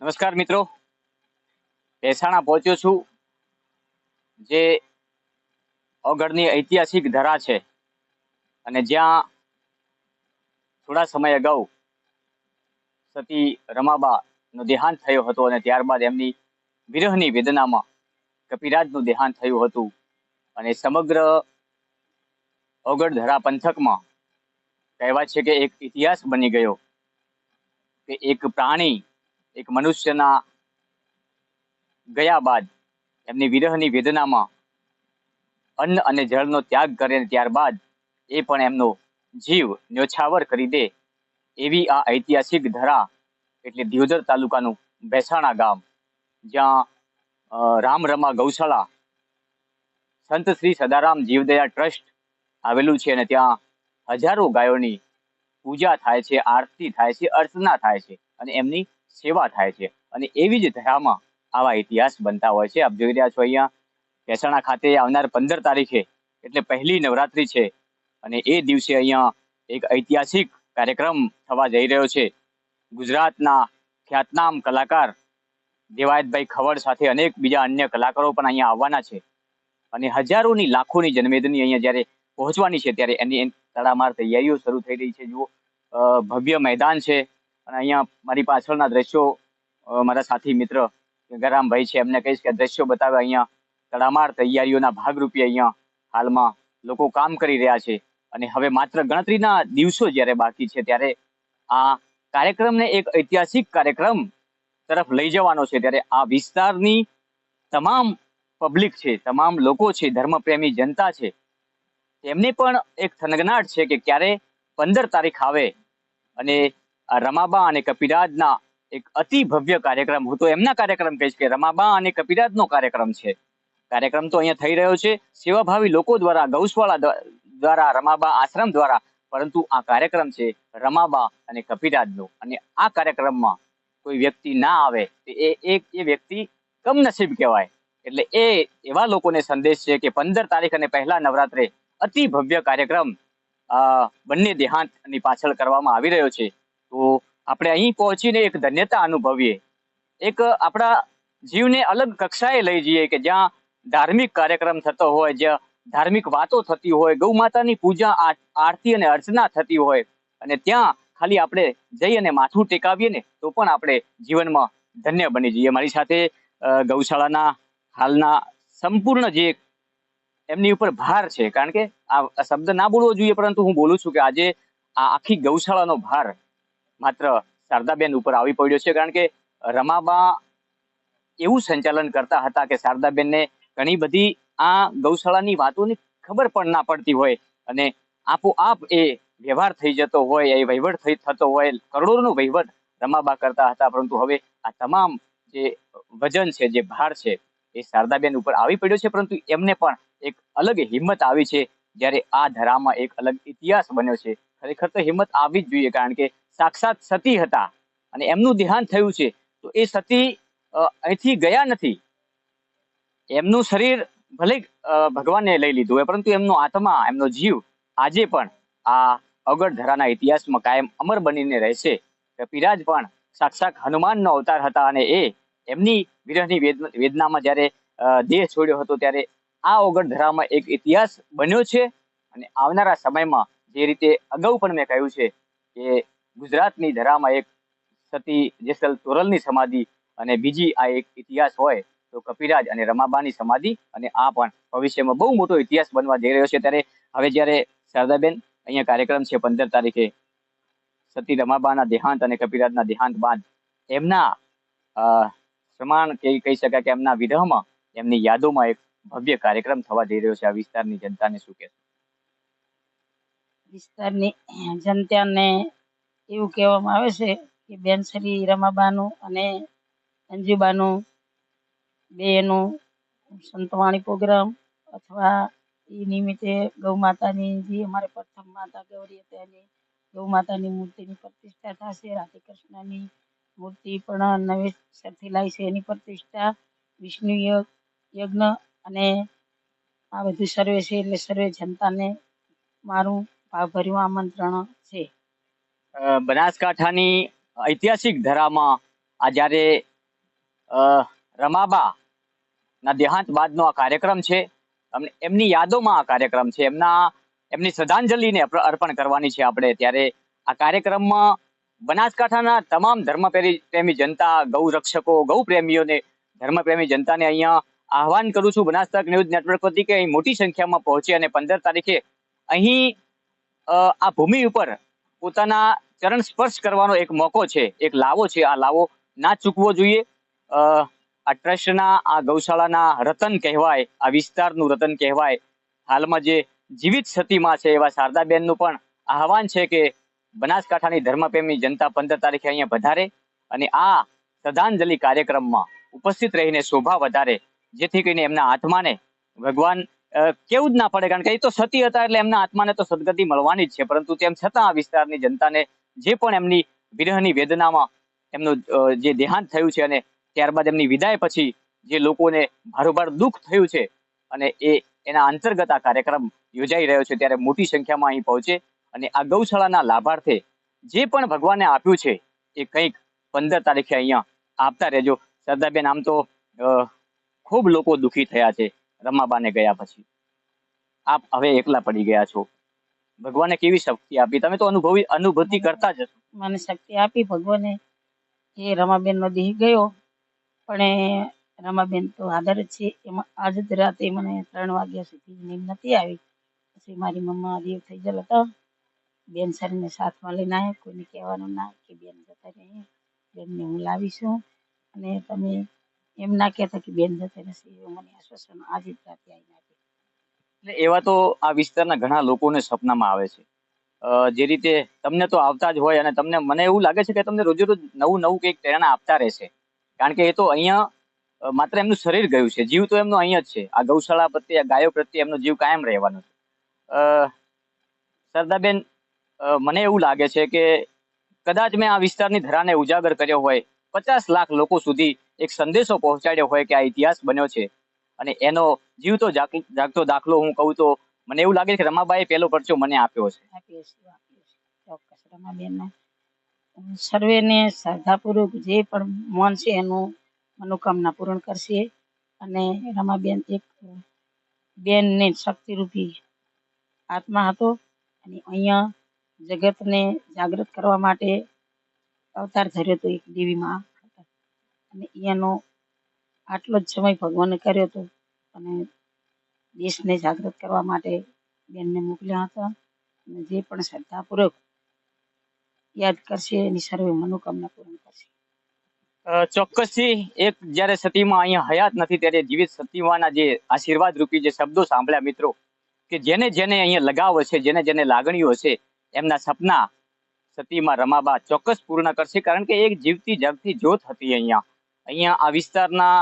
નમસ્કાર મિત્રો. મહેસાણા પહોંચ્યો છું, જે અગળની ઐતિહાસિક ધરા છે. અને જ્યાં થોડા સમય અગાઉ સતી રમાબા નો દેહાંત થયો હતો અને ત્યારબાદ એમની વિરહની વેદનામાં કપિરાજનું દેહાંત થયું હતું. અને સમગ્ર ઓગળ ધરા પંથકમાં કહેવાય છે કે એક ઇતિહાસ બની ગયો કે એક પ્રાણી એક મનુષ્યના ગયા બાદ એમની વિરહની વેદનામાં અન્ન અને જળનો ત્યાગ કરે ત્યારબાદ એ પણ એમનો જીવ ન્યોછાવર કરી દે એવી આ ઐતિહાસિક ધરા એટલે દિયોદર તાલુકાનું ભેસાણા ગામ, જ્યાં રામ રામરમા ગૌશાળા સંત શ્રી સદારામ જીવદયા ટ્રસ્ટ આવેલું છે અને ત્યાં હજારો ગાયોની પૂજા થાય છે, આરતી થાય છે, અર્ચના થાય છે અને એમની સેવા થાય છે. અને એવી જ ધરામાં આવા ઇતિહાસ બનતા હોય છે. આપ જોઈ રહ્યા છો અહીંયા મહેસાણા ખાતે આવનાર પંદર તારીખે, એટલે પહેલી નવરાત્રી છે. અને એ દિવસે અહીંયા એક ઐતિહાસિક કાર્યક્રમ થવા જઈ રહ્યો છે. ગુજરાતના ખ્યાતનામ કલાકાર દેવાયતભાઈ ખવડ સાથે અનેક બીજા અન્ય કલાકારો પણ અહીંયા આવવાના છે. અને હજારોની લાખોની જનમેદની અહીંયા જ્યારે પહોંચવાની છે, ત્યારે એની તડામાર તૈયારીઓ શરૂ થઈ રહી છે. જુઓ ભવ્ય મેદાન છે. અને અહીંયા મારી પાછળના દ્રશ્યો મારા સાથી મિત્ર ગંગારામભાઈ છે, એમને કહીશ કે દ્રશ્યો બતાવે અહીંયા તડામાર તૈયારીઓના ભાગરૂપે અહીંયા હાલમાં લોકો કામ કરી રહ્યા છે. અને હવે માત્ર ગણતરીના દિવસો જ્યારે બાકી છે, ત્યારે આ કાર્યક્રમને એક ઐતિહાસિક કાર્યક્રમ તરફ લઈ જવાનો છે, ત્યારે આ વિસ્તારની તમામ પબ્લિક છે, તમામ લોકો છે, ધર્મપ્રેમી જનતા છે, તેમને પણ એક થનગનાટ છે કે ક્યારે પંદર તારીખ આવે અને રમાબા અને કપિરાજના એક અતિ ભવ્ય કાર્યક્રમ હું તો એમના કાર્યક્રમ કહીશ કે રમાબા અને કપિરાજનો કાર્યક્રમ છે. કાર્યક્રમ તો અહીંયા થઈ રહ્યો છે. સેવાભાવી લોકો દ્વારા, ગૌશાળા દ્વારા, રમાબા આશ્રમ દ્વારા, પરંતુ આ કાર્યક્રમ છે રમાબા અને કપિરાજનો. અને આ કાર્યક્રમમાં કોઈ વ્યક્તિ ના આવે એ એક, એ વ્યક્તિ કમનસીબ કહેવાય. એટલે એ, એવા લોકોને સંદેશ છે કે પંદર તારીખ અને પહેલા નવરાત્રે અતિ ભવ્ય કાર્યક્રમ બંને દેહાંતની પાછળ કરવામાં આવી રહ્યો છે. તો આપણે અહીં પહોંચીને એક ધન્યતા અનુભવીએ. એક આપણા જીવને અલગ કક્ષાએ લઈ જઈએ કે જ્યાં ધાર્મિક કાર્યક્રમ થતો હોય, જ્યાં ધાર્મિક વાતો થતી હોય, ગૌ માતાની પૂજા આરતી અને અર્ચના થતી હોય અને ત્યાં ખાલી આપણે જઈ અને માથું ટેકાવીએ ને તો પણ આપણે જીવનમાં ધન્ય બની જઈએ. મારી સાથે ગૌશાળાના હાલના સંપૂર્ણ જે એમની ઉપર ભાર છે, કારણ કે આ શબ્દ ના બોલવો જોઈએ, પરંતુ હું બોલું છું કે આજે આ આખી ગૌશાળાનો ભાર માત્ર શારદાબેન ઉપર આવી પડ્યો છે, કારણ કે રમાબા એવું સંચાલન કરતા હતા કે શારદાબેનને ઘણી બધી આ ગૌશાળાની વાતોની ખબર પણ ના પડતી હોય અને આપોઆપ એ વ્યવહાર થઈ જતો હોય, એ વહીવટ થઈ થતો હોય, કરોડોનો વહીવટ રમાબા કરતા હતા, પરંતુ હવે આ તમામ જે વજન છે, જે ભાર છે, એ શારદાબેન ઉપર આવી પડ્યો છે, પરંતુ એમને પણ એક અલગ હિંમત આવી છે, જ્યારે આ ધરામાં એક અલગ ઇતિહાસ બન્યો છે. ખરેખર તો હિંમત આવી જ જોઈએ, કારણ કે સાક્ષાત સતી હતા અને એમનું દેહાંત થયું છે, તો એ સતી અહીંથી ગયા નથી. એમનું શરીર ભલે ભગવાને લઈ લીધું હોય, પરંતુ એમનો આત્મા, એમનો જીવ આજે પણ આ અગડ ધરાના ઇતિહાસમાં કાયમ અમર બનીને રહેશે. કપિરાજ પણ સાક્ષાત હનુમાનનો અવતાર હતા અને એ એમની વિરહની વેદ- વેદનામાં જ્યારે દેહ છોડ્યો હતો, ત્યારે આ ઓગળ ધરામાં એક ઇતિહાસ બન્યો છે અને આવનારા સમયમાં જે રીતે અગાઉ પણ મેં કહ્યું છે કે ગુજરાતની ધરામાં એક સતી જેસલ તોરલની સમાધિ અને બીજી આ એક ઇતિહાસ હોય તો કપિરાજ અને રમાબાની સમાધિ અને આ પણ ભવિષ્યમાં બહુ મોટો ઇતિહાસ બનવા જઈ રહ્યો છે. ત્યારે હવે જ્યારે શારદાબેન, અહીંયા કાર્યક્રમ છે પંદર તારીખે, સતી રમાબાના દેહાંત અને કપિરાજના દેહાંત બાદ એમના સમાન કે કહી શકાય કે એમના વિરહમાં એમની યાદોમાં એક ભવ્ય કાર્યક્રમ થવા જઈ રહ્યો છે આ વિસ્તારની જનતાને શું કહેશો? વિસ્તારની જનતાને એવું કહેવામાં આવે છે કે બેનશ્રી રમાબાનું અને અંજુબાનું બેનું સંતવાણી પ્રોગ્રામ અથવા એ નિમિત્તે ગૌ માતાની જે અમારે પ્રથમ માતા ગૌરી હતી એની ગૌ માતાની મૂર્તિની પ્રતિષ્ઠા થશે, રાધે કૃષ્ણની મૂર્તિ પણ નવેસરથી લાવી છે. એની પ્રતિષ્ઠા વિષ્ણુ યજ્ઞ અને આ બધું સર્વે છે એટલે સર્વે જનતાને મારું ભાવભર્યું આમંત્રણ છે. બનાસકાંઠાની ઐતિહાસિક ધરામાં આ જ્યારે અ, રમાબા ના દેહાંત બાદનો આ કાર્યક્રમ છે એમની યાદોમાં આ કાર્યક્રમ છે એમના એમની શ્રદ્ધાંજલિને અર્પ- અર્પણ કરવાની છે આપણે ત્યારે આ કાર્યક્રમમાં બનાસકાંઠાના તમામ ધર્મ પ્રેમી જનતા ગૌ રક્ષકો ગૌ પ્રેમીઓને ધર્મપ્રેમી જનતાને અહીંયા આહવાન કરું છું. બનાસતક ન્યૂઝ નેટવર્ક વતી કે અહીં મોટી સંખ્યામાં પહોંચે અને પંદર તારીખે અહીં આ ભૂમિ ઉપર પોતાના ચરણ સ્પર્શ કરવાનો એક મોકો છે, એક લાવો છે. આ લાવો ના ચૂકવો જોઈએ. આ ટ્રસ્ટના, આ ગૌશાળાના રતન કહેવાય, આ વિસ્તારનું રતન કહેવાય. હાલમાં જે જીવિત સતીમાં છે એવા શારદાબેનનું પણ આહવાન છે કે બનાસકાંઠાની ધર્મપ્રેમી જનતા પંદર તારીખે અહીંયા વધારે અને આ શ્રદ્ધાંજલિ કાર્યક્રમમાં ઉપસ્થિત રહીને શોભા વધારે. જેથી કરીને એમના આત્માને ભગવાન કેવું જ ના પડે. કારણ કે એ તો સતી હતા એટલે એમના આત્માને તો સદગતિ મળવાની જ છે. પરંતુ તેમ છતાં આ વિસ્તારની જનતાને જે પણ એમની વિરહની વેદનામાં એમનું જે દેહાંત થયું છે અને ત્યારબાદ એમની વિદાય પછી જે લોકોને ભારોભાર દુઃખ થયું છે અને એ એના અંતર્ગત આ કાર્યક્રમ યોજાઈ રહ્યો છે ત્યારે મોટી સંખ્યામાં અહીં પહોંચે અને આ ગૌશાળાના લાભાર્થે જે પણ ભગવાને આપ્યું છે એ કંઈક પંદર તારીખે અહીંયા આપતા રહેજો. સરદારબેન, આમ તો ખૂબ લોકો દુઃખી થયા છે રમાબાને ગયા પછી. આપ હવે એકલા પડી ગયા છો. ભગવાને કેવી શક્તિ આપી? તમે તો અનુભવી, અનુભૂતિ કરતા જ મને શક્તિ આપી ભગવાને એ રમાબેન નો દેહ ગયો, પણ એ રમાબેન તો આદર છે. એમાં આજ જ રાતે મને ત્રણ વાગ્યા સુધી નીંદ નથી આવી. પછી મારી મમ્મા દેવ થઈ ગયેલ હતા. બેન સરને સાથમાં લઈને આવ્યા કોઈને કહેવાનું ના કે બેન જતા રહે. બેનને હું લાવીશું અને તમે એમ ના કહેતા કે બેન જતા રહેશે એવું મને આશ્વાસન આજે જ રાતે આપ્યું. એટલે એવા તો આ વિસ્તારના ઘણા લોકોને સપનામાં આવે છે. જે રીતે તમને તો આવતા જ હોય અને તમને, મને એવું લાગે છે કે તમને રોજે રોજ નવું નવું કંઈક પ્રેરણા આપતા રહેશે. કારણ કે એ તો અહીંયા માત્ર એમનું શરીર ગયું છે, જીવ તો એમનો અહીંયા જ છે. આ ગૌશાળા પ્રત્યે, આ ગાયો પ્રત્યે એમનો જીવ કાયમ રહેવાનો છે. સરદાબેન મને એવું લાગે છે કે કદાચ મેં આ વિસ્તારની ધરાને ઉજાગર કર્યો હોય, પચાસ લાખ લોકો સુધી એક સંદેશો પહોંચાડ્યો હોય કે આ ઇતિહાસ બન્યો છે. અને એનો જીવતો જાગ- જાગતો દાખલો હું કહું તો મને એવું લાગે છે કે રમાબાઈએ પહેલો પરચો મને આપ્યો છે. ચોક્કસ રમાબેનને. સર્વેને શ્રદ્ધાપૂર્વક જે પણ મન છે એનું મનોકામના પૂર્ણ કરશે. અને રમાબેન એક બેનને શક્તિરૂપી આત્મા હતો. અને અહીંયા જગતને જાગૃત કરવા માટે અવતાર ધર્યો હતો એક દેવીમાં. અને એનો આટલો જ સમય ભગવાને કર્યો હતો અને દેશને જાગૃત કરવા માટે બેનને મોકલ્યા હતા. અને જે પણ શ્રદ્ધાપૂર્વક યાદ કરશે, એની સર્વે મનોકામના પૂર્ણ કરશે. ચોક્કસથી એક જ્યારે સતીમાં અહીંયા હયાત નથી, ત્યારે જીવિત સતીમાના જે આશીર્વાદ રૂપી જે શબ્દો સાંભળ્યા મિત્રો, કે જેને જેને અહીંયા લગાવ હશે, જેને જેને લાગણીઓ હશે, એમના સપના સતીમાં રમાબા ચોક્કસ પૂર્ણ કરશે. કારણ કે એક જીવતી જગતી જ્યોત હતી અહીંયા. અહીંયા આ વિસ્તારના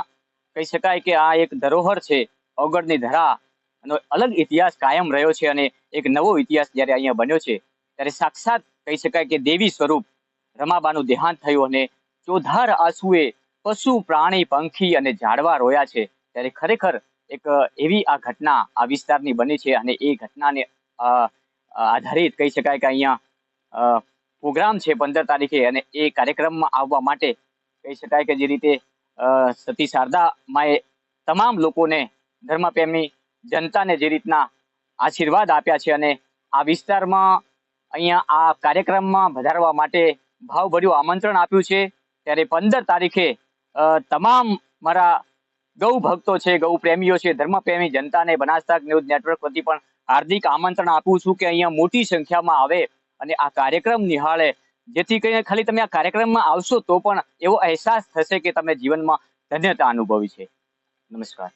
કહી શકાય કે આ એક ધરોહર છે ઓગળની ધરા. એનો અલગ ઇતિહાસ કાયમ રહ્યો છે અને એક નવો ઇતિહાસ જ્યારે અહીંયા બન્યો છે, ત્યારે સાક્ષાત કહી શકાય કે દેવી સ્વરૂપ રમાબાનું દેહાંત થયું અને ચોધાર આંસુએ પશુ, પ્રાણી, પંખી અને ઝાડવા રોયા છે. ત્યારે ખરેખર એક એવી આ ઘટના આ વિસ્તારની બની છે અને એ ઘટનાને આધારિત કહી શકાય કે અહીંયા પ્રોગ્રામ છે પંદર તારીખે અને એ કાર્યક્રમમાં આવવા માટે કહી શકાય કે જે રીતે સતી શારદા માએ તમામ લોકોને ધર્મપ્રેમી જનતાને જે રીતના આશીર્વાદ આપ્યા છે અને આ વિસ્તારમાં અહીંયા આ કાર્યક્રમમાં વધારવા માટે ભાવભર્યું આમંત્રણ આપ્યું છે, ત્યારે પંદર તારીખે તમામ મારા ગૌ ભક્તો છે, ગૌ પ્રેમીઓ છે, ધર્મપ્રેમી જનતાને બનાસકાંઠા ન્યૂઝ નેટવર્ક વતી પણ હાર્દિક આમંત્રણ આપું છું કે અહીંયા મોટી સંખ્યામાં આવે અને આ કાર્યક્રમ નિહાળે જેથી કરીને ખાલી તમે આ કાર્યક્રમમાં આવશો તો પણ એવો અહેસાસ થશે કે તમે જીવનમાં ધન્યતા અનુભવી છે. નમસ્કાર.